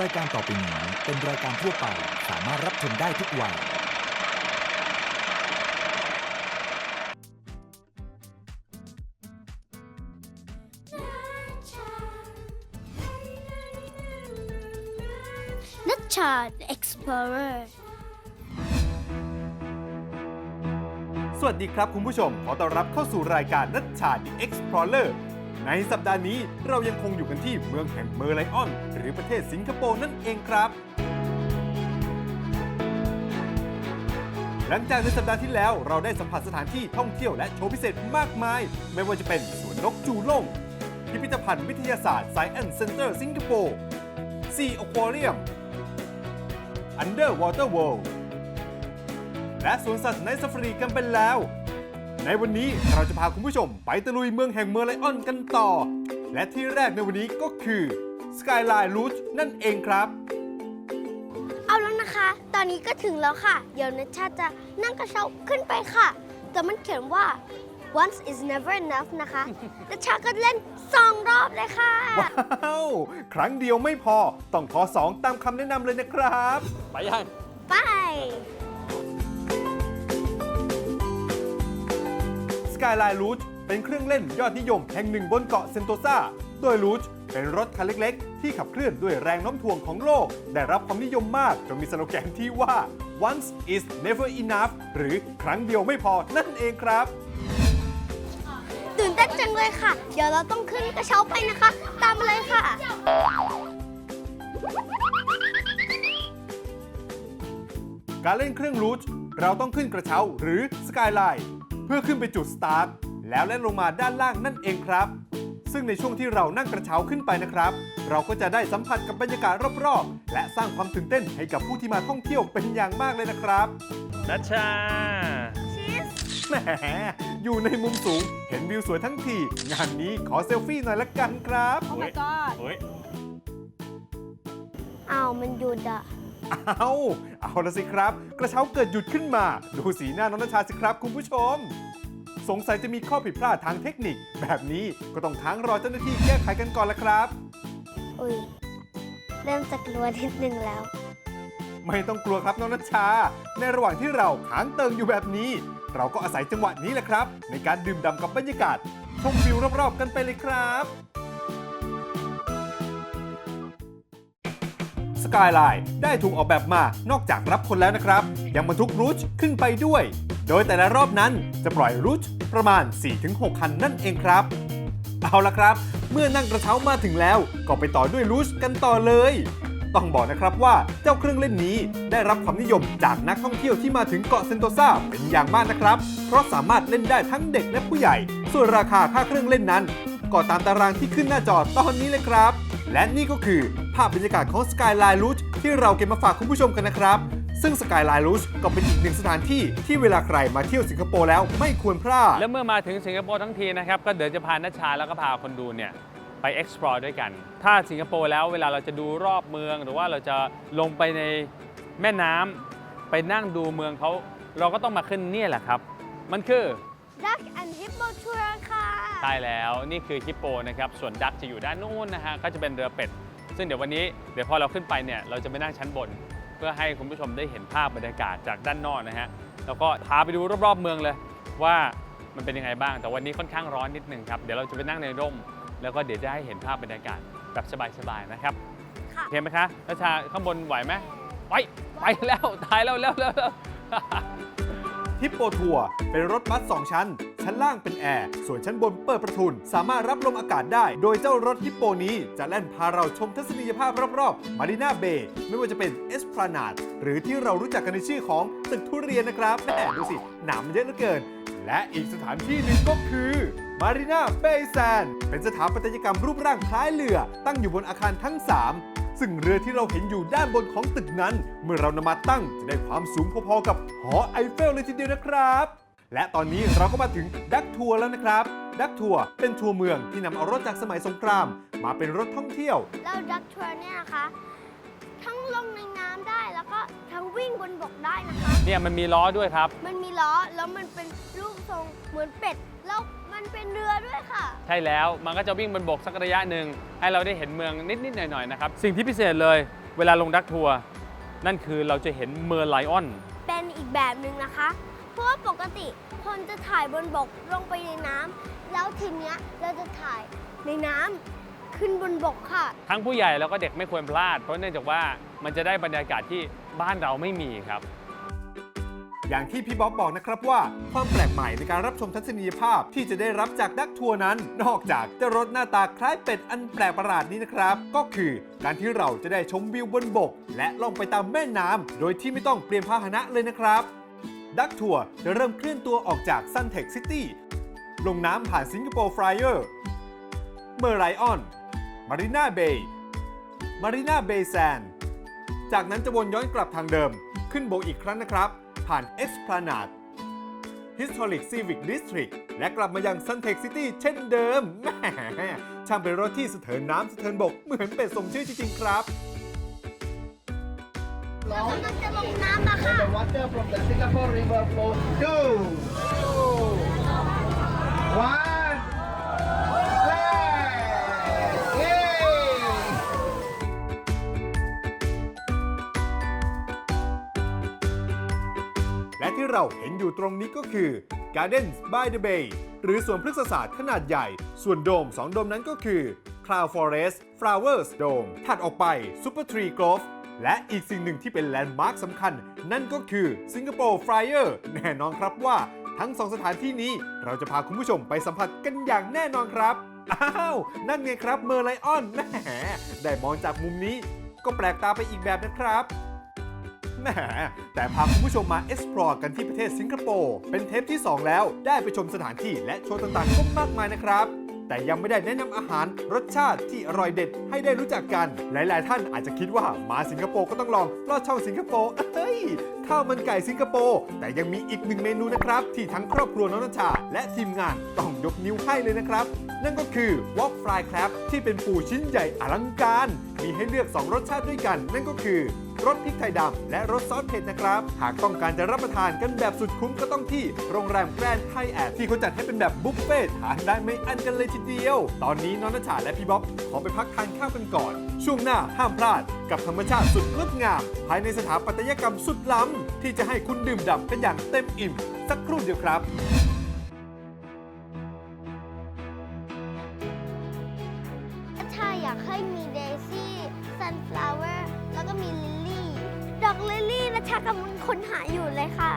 รายการต่อไปนี้เป็นรายการทั่วไปสามารถรับชมได้ทุกวัย นัชชา Explorer สวัสดีครับคุณผู้ชม ขอต้อนรับเข้าสู่รายการนัชชา The Explorer ในสัปดาห์นี้เรายังคงอยู่กันที่เมืองแห่งเมอร์ไลออน หรือประเทศสิงคโปร์นั่นเองครับ หลังจากในสัปดาห์ที่แล้วเราได้สัมผัสสถานที่ท่องเที่ยวและโชว์พิเศษมากมาย ไม่ว่าจะเป็นสวนนกจูล่ง พิพิธภัณฑ์วิทยาศาสตร์ Science Center สิงคโปร์ Sea Aquarium Underwater World และสวนสัตว์ในซาฟารีกันไปแล้ว ในวันนี้เราจะพาคุณผู้ชมไปตะลุยเมืองแห่งเมอร์ไลออนกันต่อ และที่แรกในวันนี้ก็คือ Skyline Lodge นั่นเองครับ เอาแล้วนะคะ ตอนนี้ก็ถึงแล้วค่ะ เดี๋ยวนัชชาจะนั่งกระเช้าขึ้นไปค่ะ แต่มันเขียนว่า once is never enough นะคะนัชชาก็เล่นสองรอบเลยค่ะ ว้าว ครั้งเดียวไม่พอ ต้องขอสองตามคำแนะนำเลยนะครับ ไปยัง ไป Skyline Lodge เป็นเครื่องเล่นยอดนิยมแห่งหนึ่งบนเกาะเซนโตซาโดย Lodge เป็นรถคันเล็กๆ ที่ขับเคลื่อนด้วยแรงโน้มถ่วงของโลก ได้รับความนิยมมากจนมีสโลแกนที่ว่า once is never enough หรือครั้งเดียวไม่พอนั่นเองครับ ตื่นเต้นจังเลยค่ะ เดี๋ยวเราต้องขึ้นกระเช้าไปนะคะ ตามมาเลยค่ะ การเล่นเครื่องรูทเราต้องขึ้นกระเช้าหรือสกายไลน์ เพื่อขึ้นไปจุดสตาร์ทแล้วแล่นลงมาด้านล่างนั่นเองครับ ซึ่งในช่วงที่เรานั่งกระเช้าขึ้นไปนะครับ เราก็จะได้สัมผัสกับบรรยากาศรอบๆ และสร้างความตื่นเต้นให้กับผู้ที่มาท่องเที่ยวเป็นอย่างมากเลยนะครับนัชชาแหมอยู่ในมุมสูงเห็นวิวสวยทั้งที งานนี้ขอเซลฟี่หน่อยละกันครับ Oh my god เฮ้ยอ้าวมันหยุดอะ เอาเอาละสิครับ กระเช้าเกิดหยุดขึ้นมา ดูสีหน้าน้องนชชาสิครับคุณผู้ชม สงสัยจะมีข้อผิดพลาดทางเทคนิค แบบนี้ก็ต้องทั้งรอเจ้าหน้าที่แก้ไขกันก่อนละครับ อุ้ยเริ่มจะกลัวนิดนึงแล้ว ไม่ต้องกลัวครับน้องนัชชา ในระหว่างที่เราค้างเติงอยู่แบบนี้ เราก็อาศัยจังหวะนี้แหละครับ ในการดื่มด่ำกับบรรยากาศชมวิวรอบๆกันไปเลยครับ สกายไลน์ได้ถูกออกแบบมานอกจากรับคนแล้วนะครับ ยังบรรทุกรูชขึ้นไปด้วย โดยแต่ละรอบนั้นจะปล่อยรูชประมาณ 4-6 คันนั่นเองครับ เอาละครับ เมื่อนั่งกระเช้ามาถึงแล้วก็ไปต่อด้วยรูชกันต่อเลย ต้องบอกนะครับว่าเจ้าเครื่องเล่นนี้ได้รับความนิยมจากนักท่องเที่ยวที่มาถึงเกาะเซนโตซาเป็นอย่างมากนะครับ เพราะสามารถเล่นได้ทั้งเด็กและผู้ใหญ่ ส่วนราคาค่าเครื่องเล่นนั้นก็ตามตารางที่ขึ้นหน้าจอตอนนี้เลยครับ และนี่ก็คือาพบรรยากาศของ Skyline Lodge ที่เราเก็บมาฝากคุณผู้ชมกันนะครับ ซึ่ง Skyline Lodge ก็เป็นอีกหนึ่งสถานที่ที่เวลาใครมาเที่ยวสิงคโปร์แล้วไม่ควรพลาด แล้วเมื่อมาถึงสิงคโปร์ทั้งทีนะครับ ก็เดี๋ยวจะพานัชชาแล้วก็พาคนดูเนี่ยไป explore ด้วยกัน ถ้าสิงคโปร์แล้วเวลาเราจะดูรอบเมือง หรือว่าเราจะลงไปในแม่น้ำไปนั่งดูเมืองเขาเราก็ต้องมาขึ้นเนี่ยแหละครับ มันคือ Duck and Hippo Tour ค่ะ ใช่แล้วนี่คือฮิปโปนะครับ ส่วนดักจะอยู่ด้านนู้นนะฮะ ก็จะเป็นเรือเป็ด ซึ่งเดี๋ยววันนี้เดี๋ยวพอเราขึ้นไปเนี่ยเราจะไปนั่งชั้นบน เพื่อให้คุณผู้ชมได้เห็นภาพบรรยากาศจากด้านนอกนะฮะแล้วก็พาไปดูรอบๆเมืองเลย ว่ามันเป็นยังไงบ้าง แต่วันนี้ค่อนข้างร้อนนิดนึงครับเดี๋ยวเราจะไปนั่งในร่ม แล้วก็เดี๋ยวจะให้เห็นภาพบรรยากาศแบบสบายๆนะครับค่ะโอเคไหมคะนัชชาข้างบนไหวไหมไปไปแล้วตายแล้วแล้วแล้วแล้วฮิปโปทัวร์เป็นรถบัส 2 ชั้น ชั้นล่างเป็นแอร์ ส่วนชั้นบนเปิดประทุน สามารถรับลมอากาศได้ โดยเจ้ารถฮิปโปนี้จะแล่นพาเราชมทัศนียภาพรอบๆมารีนาเบย์ไม่ว่าจะเป็นเอสพลานาดหรือที่เรารู้จักกันในชื่อของตึกทุเรียนนะครับแม่ดูสิหนามเยอะเหลือเกิน และอีกสถานที่หนึ่งก็คือมารีนาเบย์แซนเป็นสถาปัตยกรรมรูปร่างคล้ายเรือ ตั้งอยู่บนอาคารทั้ง 3ซึ่งเรือที่เราเห็นอยู่ด้านบนของตึกนั้น เมื่อเรานำมาตั้งจะได้ความสูงพอๆกับหอไอเฟลเลยทีเดียวนะครับ และตอนนี้เราก็มาถึงดักทัวร์แล้วนะครับ ดักทัวร์เป็นทัวร์เมืองที่นำเอารถจากสมัยสงคราม มาเป็นรถท่องเที่ยว แล้ว Duck Tour เนี่ยนะคะ ทั้งลงในน้ำได้แล้วก็ทั้งวิ่งบนบกได้นะคะ เนี่ยมันมีล้อด้วยครับ มันมีล้อแล้วมันเป็นรูปทรงเหมือนเป็ด แล้วมันเป็นเรือด้วยค่ะ ใช่แล้วมันก็จะวิ่งบนบกสักระยะหนึ่งให้เราได้เห็นเมืองนิด ๆ หน่อย ๆ นะครับ สิ่งที่พิเศษเลยเวลาลงดักทัวร์นั่นคือเราจะเห็นเมอร์ไลออน เป็นอีกแบบหนึ่งนะคะเพ ราะว่าปกติคนจะถ่ายบนบกลงไปในน้ำแล้วทีเนี้ยเราจะถ่ายในน้ำขึ้นบนบกค่ะ ทั้งผู้ใหญ่แล้วก็เด็กไม่ควรพลาด เพราะเนื่องจากว่ามันจะได้บรรยากาศที่บ้านเราไม่มีครับ อย่างที่พี่บ๊อบบอกนะครับว่า ความแปลกใหม่ในการรับชมทัศนียภาพที่จะได้รับจากดักทัวร์นั้น นอกจากจะรถหน้าตาคล้ายเป็ดอันแปลกประหลาดนี้นะครับ ก็คือการที่เราจะได้ชมวิวบนบก และล่องไปตามแม่น้ำโดยที่ไม่ต้องเปลี่ยนพาหนะเลยนะครับ ดักทัวร์จะเริ่มเคลื่อนตัวออกจากซันเท็กซิตี้ลงน้ำผ่านสิงคโปร์ฟลายเออร์ เมอร์ไลออน มารีนาเบย์ มารีนาเบย์แซน จากนั้นจะวนย้อนกลับทางเดิม ขึ้นบกอีกครั้งนะครับ ผ่าน Esplanade Historic Civic District และกลับมายัง Suntec City เช่นเดิมแหมช่างเป็นรถที่สะเทินน้ำสะเทินบก เหมือนเป็ดสมชื่อจริงๆครับ เรากำลังจะลงน้ำอะคะ The water from the Singapore River flows two, one! Yay! และที่เราเห็นอยู่ตรงนี้ก็คือ Gardens by the Bay หรือสวนพฤกษศาสตร์ขนาดใหญ่ ส่วนโดม 2 โดมนั้นก็คือ Cloud Forest Flowers Dome ถัดออกไป Super Tree Grove และอีกสิ่งหนึ่งที่เป็นแลนด์มาร์คสำคัญ นั่นก็คือ Singapore Flyer แน่นอนครับว่า ทั้งสองสถานที่นี้เราจะพาคุณผู้ชมไปสัมผัสกันอย่างแน่นอนครับ อ้าว นั่นไงครับเมอร์ไลออนแหมได้มองจากมุมนี้ ก็แปลกตาไปอีกแบบนะครับแหมแต่พาคุณผู้ชมมา explore กันที่ประเทศสิงคโปร์เป็นเทปที่ 2 แล้วได้ไปชมสถานที่และโชว์ต่างๆก็มากมายนะครับ แต่ยังไม่ได้แนะนำอาหารรสชาติที่อร่อยเด็ดให้ได้รู้จักกัน หลาย ๆ ท่านอาจจะคิดว่ามาสิงคโปร์ก็ต้องลองลอดช่องสิงคโปร์เอ้ยข้าวมันไก่สิงคโปร์แต่ยังมีอีกหนึ่งเมนูนะครับ ที่ทั้งครอบครัวน้องนัชชาและทีมงานต้องยกนิ้วให้เลยนะครับ นั่นก็คือ Wok Fry Crab ที่เป็นปูชิ้นใหญ่อลังการ มีให้เลือก 2 รสชาติด้วยกัน นั่นก็คือ รสพริกไทยดำและรสซอสเผ็ดนะครับ หากต้องการจะรับประทานกันแบบสุดคุ้มก็ต้องที่โรงแรมแกรนด์ไทแอดที่เขาจัดให้เป็นแบบบุฟเฟ่ต์ทานได้ไม่อั้นกันเลยทีเดียว ตอนนี้น้องนัชชาและพี่บ๊อบขอไปพักทานข้าวกันก่อน ช่วงหน้าห้ามพลาด กับธรรมชาติสุดงดงามภายในสถาปัตยกรรมสุดล้ำที่จะให้คุณดื่มด่ำกันอย่างเต็มอิ่ม สักครู่เดียวครับถ้าอยากให้มีเดซี่ซันฟลาวเวอร์แล้วก็มีลิ ดอกลิลลี่นะชากำลังค้นหาอยู่เลยค่ะ